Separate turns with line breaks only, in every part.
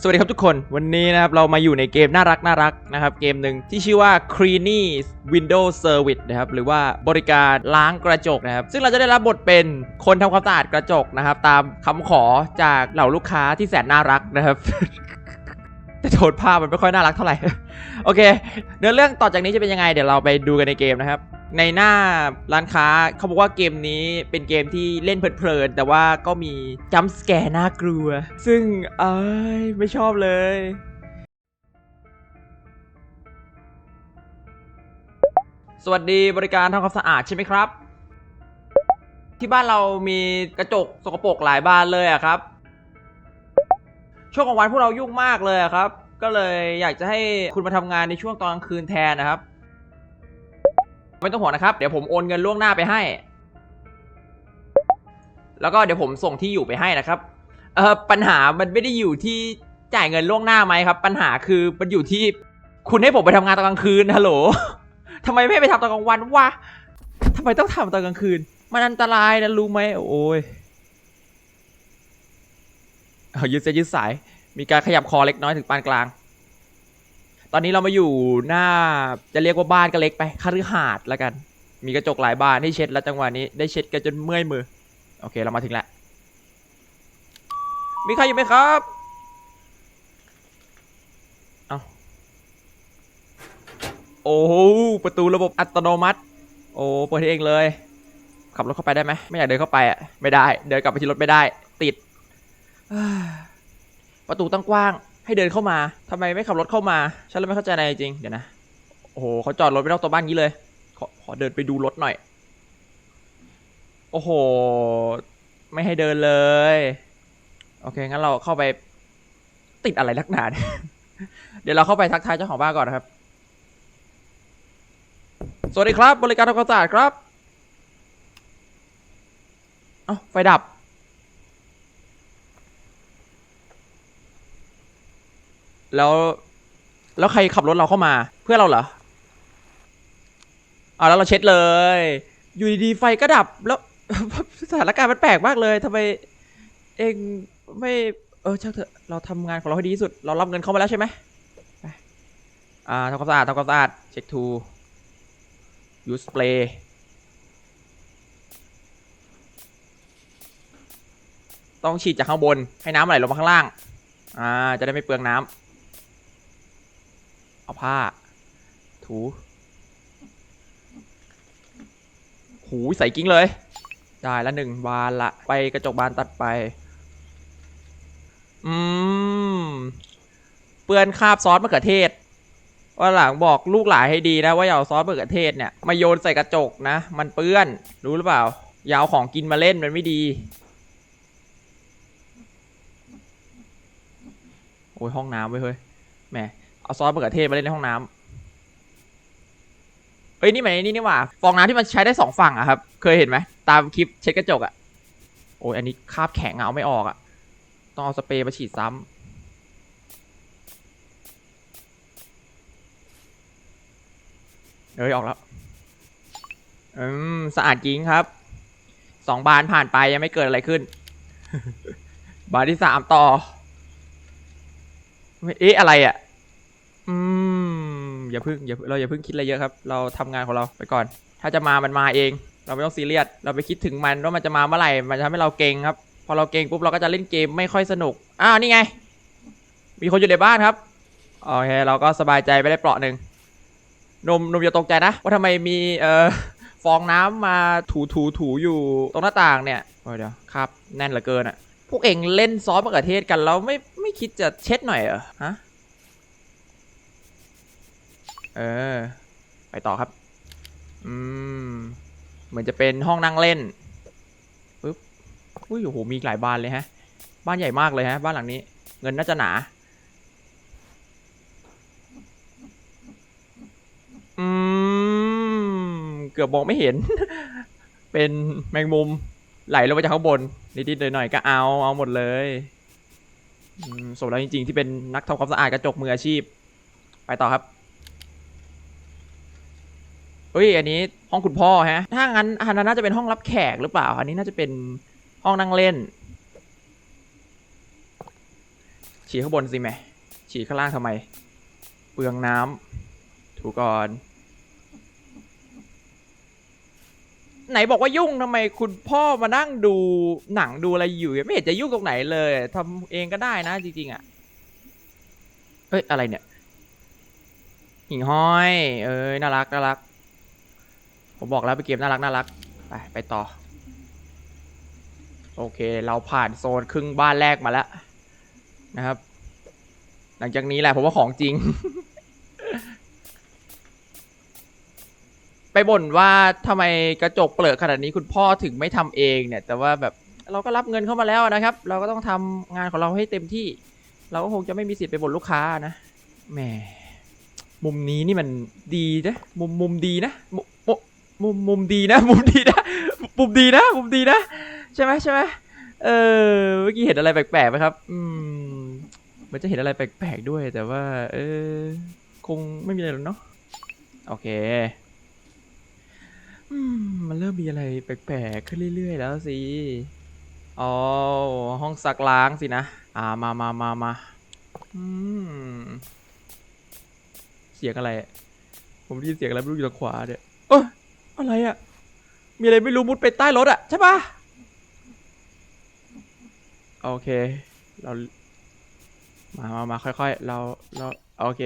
สวัสดีครับทุกคนวันนี้นะครับ เรามาอยู่ในเกมน่ารักน่ารักนะครับ เกมหนึ่งที่ชื่อว่า Creamy Windows Service นะครับ หรือว่าบริการล้างกระจกนะครับ ซึ่งเราจะได้รับบทเป็นคนทำความสะอาดกระจกนะครับ ตามคำขอจากเหล่าลูกค้าที่แสนน่ารักนะครับ แต่โทนภาพมันไม่ค่อยน่ารักเท่าไหร่ โอเค เนื้อเรื่องต่อจากนี้จะเป็นยังไง เดี๋ยวเราไปดูกันในเกมนะครับ ในหน้าร้านค้าเขาบอกว่าเกมนี้เป็นเกมที่เล่นเพลินๆแต่ว่าก็มีจัมป์สแกร์น่ากลัว ซึ่งเอ้ยไม่ชอบเลยสวัสดีบริการทำความสะอาดใช่ไหมครับ ที่บ้านเรามีกระจกสกปรกหลายบานเลยอะครับ ช่วงกลางวันพวกเรายุ่งมากเลยครับ ก็เลยอยากจะให้คุณมาทำงานในช่วงตอนกลางคืนแทนนะครับ ไม่ต้องห่วงนะครับ เดี๋ยวผมโอนเงินล่วงหน้าไปให้ แล้วก็เดี๋ยวผมส่งที่อยู่ไปให้นะครับ เออปัญหามันไม่ได้อยู่ที่จ่ายเงินล่วงหน้าไหมครับ ปัญหาคือมันอยู่ที่คุณให้ผมไปทำงานตอนกลางคืนฮัลโหลทำไมไม่ไปทำตอนกลางวันวะทำไมต้องทำตอนกลางคืน มันอันตรายนะรู้ไหมโอ้ยเอายืดเส้นยืดสาย มีการขยับคอเล็กน้อยถึงปานกลาง ตอนนี้เรามาอยู่หน้าจะเรียกว่าบ้านก็เล็กไปคฤหาสน์แล้วกัน มีกระจกหลายบานให้เช็ดแล้วจังหวะนี้ได้เช็ดกันจนเมื่อยมือ โอเคเรามาถึงแล้วมีใครอยู่ไหมครับ เอาโอ้ประตูระบบอัตโนมัติ โอ้เปิดเองเลย ขับรถเข้าไปได้ไหมไม่อยากเดินเข้าไปอะไม่ได้ เดินกลับไปที่รถไม่ได้ ติดประตูตั้งกว้าง ให้เดินเข้ามาทำไมไม่ขับรถเข้ามา ฉันเลยไม่เข้าใจอะไรจริง เดี๋ยวนะ โอ้โหเขาจอดรถไม่นอกตัวบ้านงี้เลย ขอขอเดินไปดูรถหน่อย โอ้โห ไม่ให้เดินเลย โอเค งั้นเราเข้าไปติดอะไรลักหนาเนี่ยเดี๋ยวเราเข้าไปทักทายเจ้าของบ้านก่อนนะครับ สวัสดีครับ บริการทำความสะอาดครับ เอ้า ไฟดับ แล้ว แล้วใครขับรถเราเข้ามาเพื่อนเราเหรออ่าแล้วเราเช็ดเลย อยู่ดีๆไฟก็ดับแล้ว สถานการณ์มันแปลกมากเลยทำไม เองไม่เออช่างเถอะเราทำงานของเราให้ดีที่สุด เรารับเงินเข้ามาแล้วใช่ไหมอ่าทำความสะอาดทำความสะอาดเช็คทูยูสเปรย์ต้องฉีดจากข้างบนให้น้ำไหลลงมาข้างล่าง อ่า จะได้ไม่เปลืองน้ำ เอาผ้า ถูหูใส่กิ้งเลย ได้ละหนึ่งบานละ ไปกระจกบานตัดไป อืม เปื้อนคาบซอสมะเขือเทศว่าหลังบอกลูกหลานให้ดีนะว่าอย่าเอาซอสมะเขือเทศเนี่ยมาโยนใส่กระจกนะ มันเปื้อน รู้หรือเปล่าอย่าเอาของกินมาเล่นมันไม่ดีโอ้ยห้องน้ำเว้เฮ้ยแหม เอาซอสมะเขือเทศมาเล่นในห้องน้ำเอ้ยนี่มันไอ้นี่นี่หว่าฟองน้ำที่มันใช้ได้สองฝั่งอะครับ เคยเห็นไหมตามคลิปเช็ดกระจกอะโอ้ยอันนี้คราบแข็งอะเอาไม่ออกอะต้องเอาสเปรย์มาฉีดซ้ำเอ้ยออกแล้ว อืมสะอาดจริงครับสองบานผ่านไปยังไม่เกิดอะไรขึ้น บานที่สามต่อ เอ๊ะอะไรอะ่ะ อืมอย่าเพึ่งอย่าเราอย่าเพึ่งคิดอะไรเยอะครับ เราทำงานของเราไปก่อน ถ้าจะมามันมาเอง เราไม่ต้องซีเรียสเราไปคิดถึงมันว่ามันจะมาเมื่อไหร่มันจะทำให้เราเก่งครับ พอเราเก่งปุ๊บเราก็จะเล่นเกมไม่ค่อยสนุกอ้าวนี่ไง มีคนอยู่ในบ้านครับโอเคเราก็สบายใจไปได้เปราะหนึ่งนมนมอย่าตกใจนะว่าทำไมมีเอ่อฟองน้ำมาถูถูถูอยู่ตรงหน้าต่างเนี่ยโอ้ยเดี๋ยวครับ แน่นเหลือเกินอะพวกเองเล่นซอสมะเขือเทศกันแล้วไม่ไม่คิดจะเช็ดหน่อยเหรอฮะ เออ ไปต่อครับ อืม เหมือนจะเป็นห้องนั่งเล่นปึ๊บอุ้ยโอ้โหมีหลายบ้านเลยฮะ บ้านใหญ่มากเลยฮะ บ้านหลังนี้ เงินน่าจะหนา อืม เกือบมองไม่เห็น เป็นแมงมุมไหลลงมาจากข้างบน นิดๆหน่อยๆก็เอา เอาหมดเลยสมแล้วจริงๆที่เป็นนักทำความสะอาดกระจกมืออาชีพ ไปต่อครับ เฮ้ย อันนี้ห้องคุณพ่อฮะ ถ้างั้นอันนั้นน่าจะเป็นห้องรับแขกหรือเปล่า อันนี้น่าจะเป็นห้องนั่งเล่น ฉีดข้างบนสิแม่ฉีดข้างล่างทำไม เปลืองน้ำถูก่อน ไหนบอกว่ายุ่งทำไมคุณพ่อมานั่งดูหนังดูอะไรอยู่ ไม่เห็นจะยุ่งตรงไหนเลยทำเองก็ได้นะจริงๆอะ เอ้ย อะไรเนี่ย หิ่งห้อย เอ้ยน่ารักน่ารัก ผมบอกแล้วไปนเกมน่ารักน่ารักไปไปต่อ โอเค เราผ่านโซนครึ่งบ้านแรกมาแล้วนะครับ หลังจากนี้แหละผมว่าของจริง ไปบ่นว่าทำไมกระจกเปลือกขนาดนี้คุณพ่อถึงไม่ทำเองเนี่ย แต่ว่าแบบเราก็รับเงินเข้ามาแล้วนะครับ เราก็ต้องทำงานของเราให้เต็มที่ เราก็คงจะไม่มีสิทธิ์ไปบ่นลูกค้านะแหมมุมนี้นี่มันดีนะ มุมมุมดีนะ มุมมุมดีนะ มุมดีนะมุมดีนะมุมดีนะ ใช่ไหมใช่ไหมเออเมื่อกี้เห็นอะไรแปลกๆไหมครับ อืมเหมือนจะเห็นอะไรแปลกๆด้วย แต่ว่า เออคงไม่มีอะไรหรอกเนาะโอเคมันเริ่มมีอะไรแปลกๆขึ้นเรื่อย ๆ แล้วสิ อ๋อ ห้องซักล้างสินะ อ่า มามามามาเสียงอะไร ผมได้ยินเสียงอะไรไม่รู้อยู่ทางขวาเนี่ย อะไรอะมีอะไรไม่รู้มุดไปใต้รถอะใช่ปะโอเค เรา มามามาค่อยๆ เรา เรา โอเค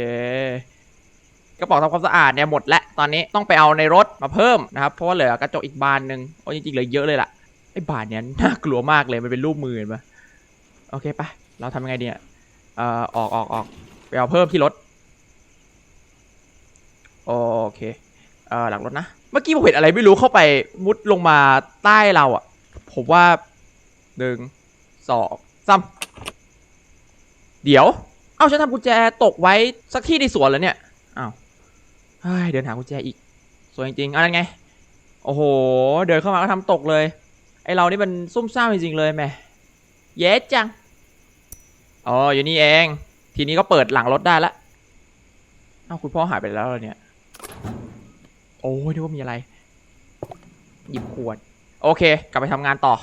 กระเป๋าทำความสะอาดเนี่ยหมดแล้ว ตอนนี้ต้องไปเอาในรถมาเพิ่มนะครับ เพราะว่าเหลือกระจกอีกบานหนึ่งโอ้จริงๆเหลือเยอะเลยล่ะ ไอ้บานเนี้ยน่ากลัวมากเลย มันเป็นรูปมือเห็นปะโอเคไปเราทำยังไงดีอะเอ่อ ออกออกออกไปเอาเพิ่มที่รถ โอเค เอ่อหลังรถนะ เมื่อกี้ผมเห็นอะไรไม่รู้เข้าไปมุดลงมาใต้เราอะ ผมว่าหนึ่งสองสามเดี๋ยว เอ้าฉันทำกุญแจตกไว้สักที่ในสวนแล้วเนี่ยอ้าวเฮ้ยเดินหากุญแจอีก สวยจริงๆอะไรไง โอ้โห เดินเข้ามาก็ทำตกเลย ไอเรานี่มันซุ่มซ่ามจริงๆเลยแม่เย้จัง อ๋ออยู่นี่เอง ทีนี้ก็เปิดหลังรถได้ละ เอ้าคุณพ่อหายไปแล้วเนี่ย โอ้ยนึกว่ามีอะไร หยิบขวด โอเค กลับไปทำงานต่อ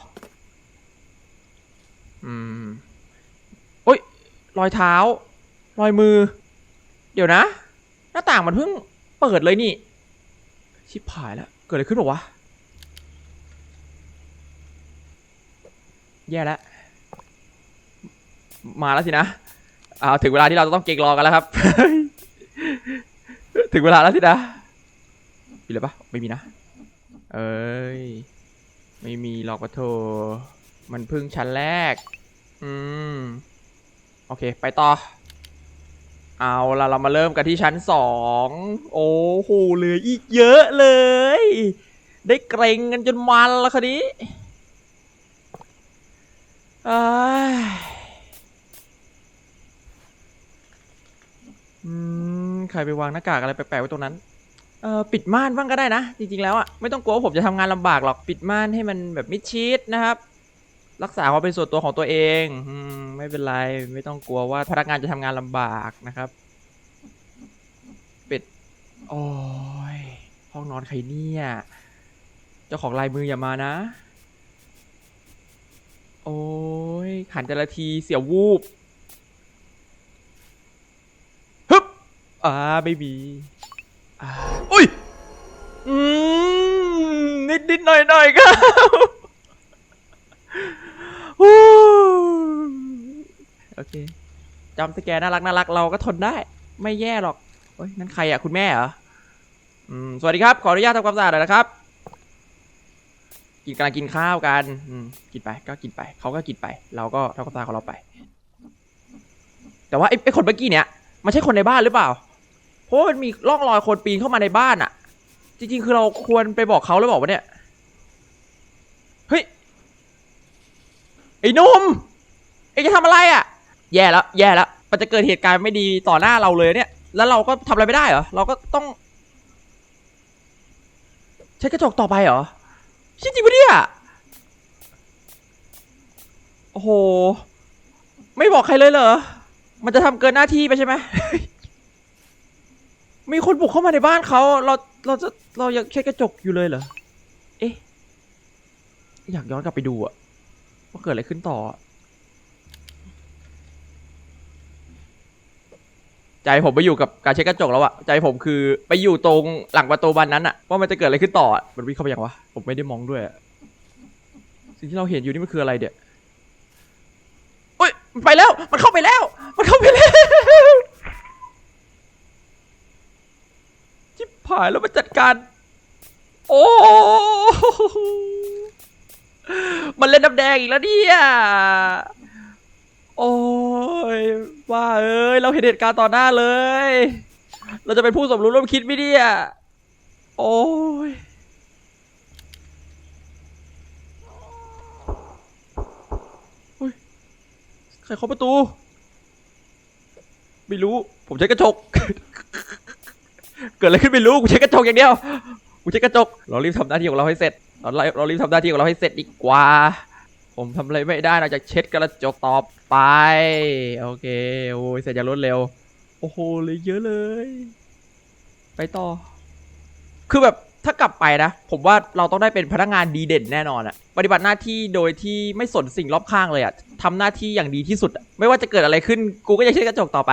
อืมโอ้ย รอยเท้า รอยมือ เดี๋ยวนะ หน้าต่างมันเพิ่งเปิดเลยนี่ ชิบหายแล้ว เกิดอะไรขึ้นหรอวะ แย่แล้ว มาแล้วสินะอ้าถึงเวลาที่เราจะต้องเก่งรอกันแล้วครับ ถึงเวลาแล้วสินะ มีอะไรปะไม่มีนะ เอ้ย ไม่มีหรอกปะโถมันพิ่งชั้นแรก อืม โอเค ไปต่อ เอาละเรามาเริ่มกันที่ชั้นสอง โอ้โหเหลืออีกเยอะเลย ได้เกรงกันจนมันแล้วคันนี้อ้ายอืมใครไปวางหน้ากากอะไรแปลกๆไว้ตรงนั้น เออปิดม่านบ้างก็ได้นะ จริงๆแล้วอะไม่ต้องกลัวว่าผมจะทำงานลำบากหรอกปิดม่านให้มันแบบมิดชิดนะครับ รักษาความเป็นส่วนตัวของตัวเองอืมไม่เป็นไรไม่ต้องกลัวว่าพนักงานจะทำงานลำบากนะครับ ปิดโอ้ยห้องนอนใครเนี่ย เจ้าของลายมืออย่ามานะ โอ้ยขันแต่ละทีเสียววูบฮึบอ่าไม่มี อุ้ย อืม นิดนิดๆหน่อยหน่อยๆครับโอเคจำสแกนน่ารักน่ารักเราก็ทนได้ ไม่แย่หรอกเฮ้ยนั่นใครอะ คุณแม่เหรอ อืม สวัสดีครับ ขออนุญาตทำความสะอาดหน่อยนะครับ กินกำลังกินข้าวกัน อืม กินไป ก็กินไป เขาก็กินไป เราก็ทำความสะอาดของเราไป แต่ว่าไอ้ไอ้คนเมื่อกี้เนี่ย มันใช่คนในบ้านหรือเปล่า ราะมันมีร่องรอยคนปีนเข้ามาในบ้านอะจริง ๆ คือเราควรไปบอกเขาหรือเปล่าเนี่ยเฮ้ยไอ้นุ่มไอ้จะทำอะไรอะแย่แล้วแย่แล้วมันจะเกิดเหตุการณ์ไม่ดีต่อหน้าเราเลยเนี่ย แล้วเราก็ทำอะไรไม่ได้เหรอเราก็ต้องใช้กระจกต่อไปเหรอจริงจริงปะเนี่ยโอ้โห ไม่บอกใครเลยเหรอ มันจะทำเกินหน้าที่ไปใช่ไหม มีคนบุกเข้ามาในบ้านเขาเราเราจะเรายังเช็ดกระจกอยู่เลยเหรอ เอ๊ะ อยากย้อนกลับไปดูอะว่าเกิดอะไรขึ้นต่อ ใจผมไปอยู่กับการเช็ดกระจกแล้วอะใจผมคือไปอยู่ตรงหลังประตูบานนั้นอะว่ามันจะเกิดอะไรขึ้นต่อมันวิ่งเข้าไปยังวะผมไม่ได้มองด้วยอะสิ่งที่เราเห็นอยู่นี่มันคืออะไรเดี๋ยโอ้ยมันไปแล้ว มันเข้าไปแล้ว มันเข้าไปแล้วจิบหายแล้วมันจัดการ โอ้ มันเล่นน้ำแดงอีกแล้วเนี่ย โอ้ยว่าเอ้ย เราเห็นเหตุการณ์ต่อหน้าเลย เราจะเป็นผู้สมรู้ร่วมคิดไหมเนี่ย โอ้ยเฮ้ยใครเคาะประตู ไม่รู้ ผมใช้กระจก เกิดอะไรขึ้นไม่รู้กูใช้กระจกอย่างเดียวกูใช้กระจก เรารีบทำหน้าที่ของเราให้เสร็จ เราเรารีบทำหน้าที่ของเราให้เสร็จดีกว่า ผมทำอะไรไม่ได้นอกจากเช็ดกระจกต่อไป โอเคโอ้ยเสร็จอย่างรวดเร็ว โอ้โหเลยเยอะเลย ไปต่อ คือแบบถ้ากลับไปนะ ผมว่าเราต้องได้เป็นพนักงานดีเด่นแน่นอนอะปฏิบัติหน้าที่โดยที่ไม่สนสิ่งรอบข้างเลยอะทำหน้าที่อย่างดีที่สุด ไม่ว่าจะเกิดอะไรขึ้น กูก็จะเช็ดกระจกต่อไป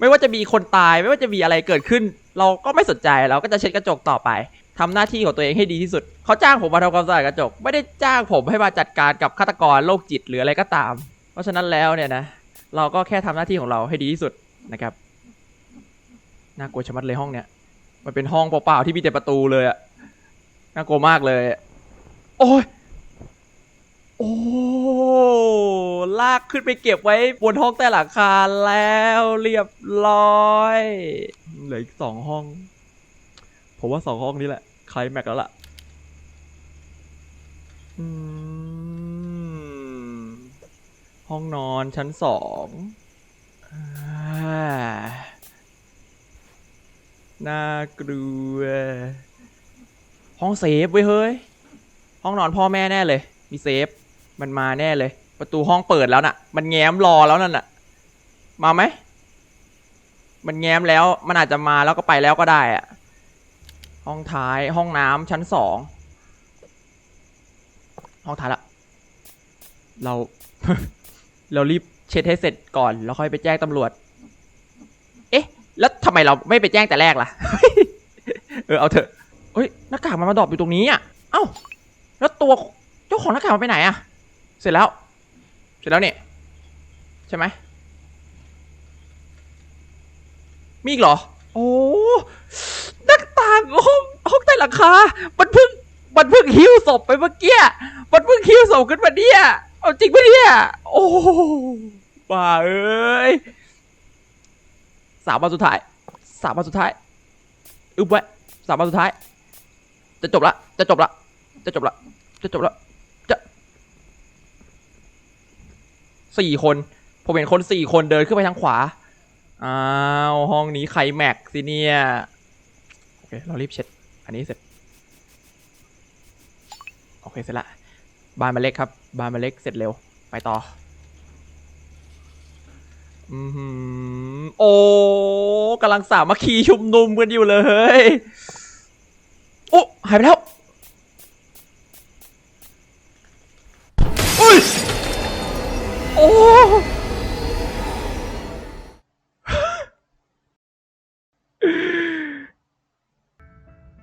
ไม่ว่าจะมีคนตาย ไม่ว่าจะมีอะไรเกิดขึ้น เราก็ไม่สนใจเราก็จะเช็ดกระจกต่อไปทำหน้าที่ของตัวเองให้ดีที่สุด เขาจ้างผมมาทำความสะอาดกระจก ไม่ได้จ้างผมให้มาจัดการกับฆาตกรโรคจิตหรืออะไรก็ตาม เพราะฉะนั้นแล้วเนี่ยนะ เราก็แค่ทำหน้าที่ของเราให้ดีที่สุดนะครับน่ากลัวชะมัดเลยห้องเนี้ยมันเป็นห้องเปล่าๆที่มีแต่ประตูเลยอะน่ากลัวมากเลย โอ้ยโอ้ ลากขึ้นไปเก็บไว้บนห้องใต้หลังคาแล้วเรียบร้อยเหลืออีกสองห้อง ผมว่าสองห้องนี้แหละใครแม็กแล้วล่ะห้องนอนชั้นสองน่ากลัว ห้องเซฟเว้ยเฮ้ย ห้องนอนพ่อแม่แน่เลย มีเซฟ มันมาแน่เลย ประตูห้องเปิดแล้วน่ะ มันแง้มรอแล้วนั่นน่ะ มาไหม มันแง้มแล้ว มันอาจจะมาแล้วก็ไปแล้วก็ได้อะห้องท้ายห้องน้ำชั้นสองห้องท้ายละ เรา เรารีบเช็ดให้เสร็จก่อน แล้วค่อยไปแจ้งตำรวจ เอ๊ะ แล้วทำไมเราไม่ไปแจ้งแต่แรกล่ะ เออเอาเถอะเฮ้ยหน้ากากมันมาดรอปอยู่ตรงนี้อะ เอ้า แล้วตัวเจ้าของหน้ากากมันไปไหนอะ เสร็จแล้ว สร็จแล้วเนี่ยใช่ไหมมีอีกเหรอ โอ้หน้าต่างห้องห้องใต้หลังคา มันเพิ่ง มันเพิ่งหิ้วศพไปเมื่อกี้ มันเพิ่งหิ้วศพขึ้นมาเนี่ย เอาจริงปะเนี่ย โอ้บ้าเอ้ยสามวันสุดท้าย สามวันสุดท้าย อึบไว้สามวันสุดท้าย จะจบละ จะจบละ จะจบละ จะจบละจะ สี่คนผมเห็นคนสี่คนเดินขึ้นไปทางขวา อ้าวห้องนี้ใครแม็กสิเนี่ยโอเคเรารีบเช็ด อันนี้เสร็จ โอเคเสร็จละ บานมาเล็กครับ บานมาเล็กเสร็จเร็ว ไปต่อ อือหือโอ้กำลังสามัคคีชุมนุมกันอยู่เลย โอ้หายไปแล้วอุ้ย โอ้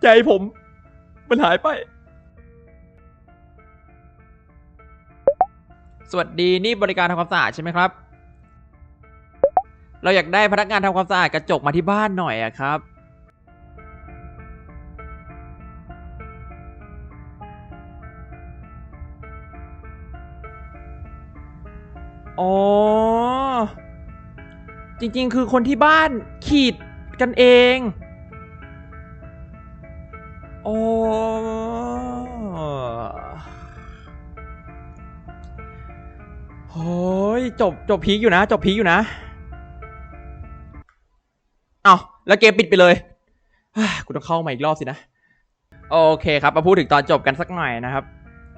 ใจผม มันหายไป สวัสดีนี่บริการทำความสะอาดใช่ไหมครับ เราอยากได้พนักงานทำความสะอาดกระจกมาที่บ้านหน่อยอะครับ อ๋อ จริงๆ คือคนที่บ้านขีดกันเองอ๋อโอ้ยจบจบพีคอยู่นะ จบพีคอยู่นะ เอาแล้วเกมปิดไปเลยฮ่ากูต้องเข้ามาอีกรอบสินะ โอเคครับ มาพูดถึงตอนจบกันสักหน่อยนะครับ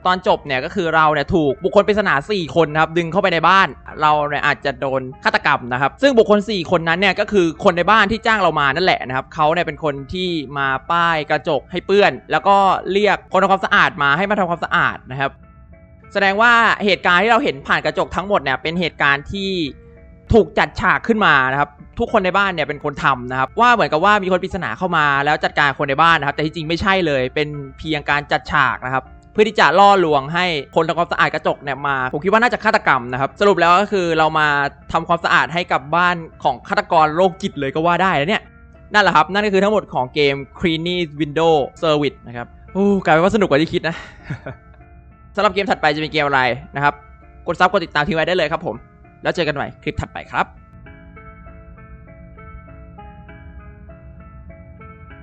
ตอนจบเนี่ยก็คือเราเนี่ยถูกบุคคลปริศนา4คนนะครับดึงเข้าไปในบ้าน เราเนี่ยอาจจะโดนฆาตกรรมนะครับ ซึ่งบุคคล 4 คนนั้นเนี่ยก็คือคนในบ้านที่จ้างเรามานั่นแหละนะครับเขาเนี่ยเป็นคนที่มาป้ายกระจกให้เปื้อน แล้วก็เรียกคนทำความสะอาดมาให้มาทำความสะอาดนะครับ แสดงว่าเหตุการณ์ที่เราเห็นผ่านกระจกทั้งหมดเนี่ยเป็นเหตุการณ์ที่ถูกจัดฉากขึ้นมานะครับทุกคนในบ้านเนี่ยเป็นคนทำนะครับ ว่าเหมือนกับว่ามีคนปริศนาเข้ามาแล้วจัดการคนในบ้านนะครับ แต่ที่จริงไม่ใช่เลย เป็นเพียงการจัดฉากนะครับ เพื่อที่จะล่อลวงให้คนทำความสะอาดกระจกเนี่ยมา ผมคิดว่าน่าจะฆาตกรรมนะครับ สรุปแล้วก็คือเรามาทำความสะอาดให้กับบ้านของฆาตกรโรคจิตเลยก็ว่าได้แล้วเนี่ยนั่นแหละครับ นั่นก็คือทั้งหมดของเกม Cleany Window Service นะครับโอ้กลายเป็นว่าสนุกกว่าที่คิดนะสำหรับเกมถัดไปจะเป็นเกมอะไรนะครับ กดซับกดติดตามทิ้งไว้ได้เลยครับผม แล้วเจอกันใหม่คลิปถัดไปครับ